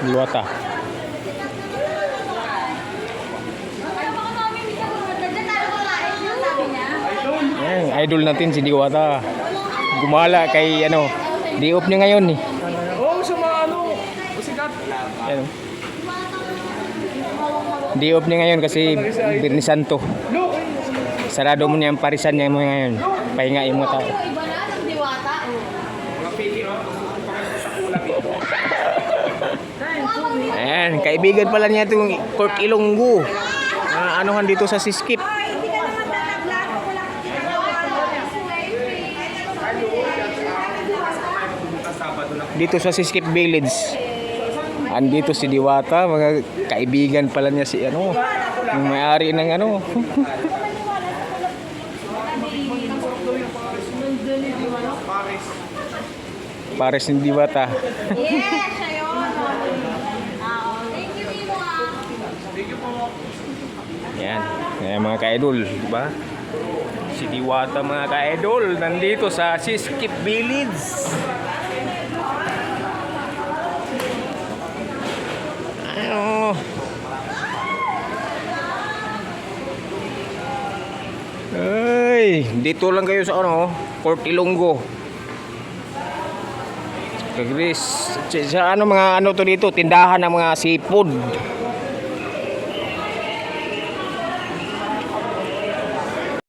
Luwata. Ayan, idol natin si Diwata. Gumala kay ano, di-off niya ngayon eh. Oo, sa mga ano, sikat. Ayan. Di-off niya ngayon kasi Birni Santo. Sarado mo niya ang parisan niya mo ngayon. Pahinga yung mga tao. Iba na ng diwata. Ayan, kaibigan pala niya itong Court Ilonggo. Na anuhan dito sa Siskip. Dito sa Siskip Village. Andito si Diwata, mga kaibigan pala niya si ano, yung may-ari ng ano. Pares ni Diwata. Yes, Yan, yan mga ka-idol, di ba? Si Diwata mga ka-idol, nandito sa Siskip Village. Ano? Ay, dito lang kayo sa ano, Port Ilonggo. Kagris, sa ano mga ano to dito, tindahan ng mga seafood.